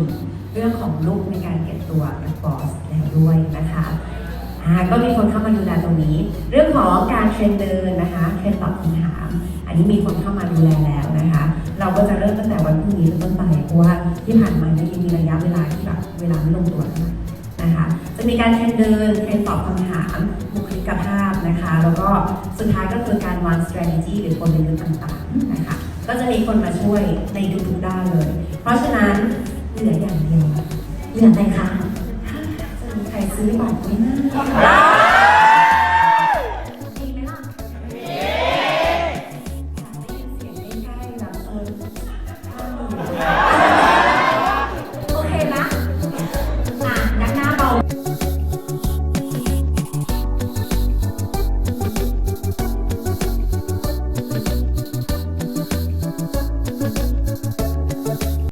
งเรื่องของลูกในการเก็บตัวกับบอสแล้วด้วยนะคะก็มีคนเข้ามาดูแลตรงนี้ เรื่องของการเทรนเดินนะคะเทรนตอบคำถาม อันนี้มีคนเข้ามาดูแลแล้วนะคะ เราก็จะเริ่มตั้งแต่วันพรุ่งนี้เป็นต้นไปเพราะว่าที่ผ่านมาเนี่ยยังมีระยะเวลาที่แบบเวลาไม่ลงตัวนะคะ จะมีการเทรนเดินเทรนตอบคำถามบุคลิกภาพนะคะ แล้วก็สุดท้ายก็คือการวาง strategy หรือกลยุทธ์ต่างๆนะคะก็จะมีคนมาช่วยในทุกๆด้านเลย เพราะฉะนั้น เดือนไหนคะมีใครซื้อบัตรไหม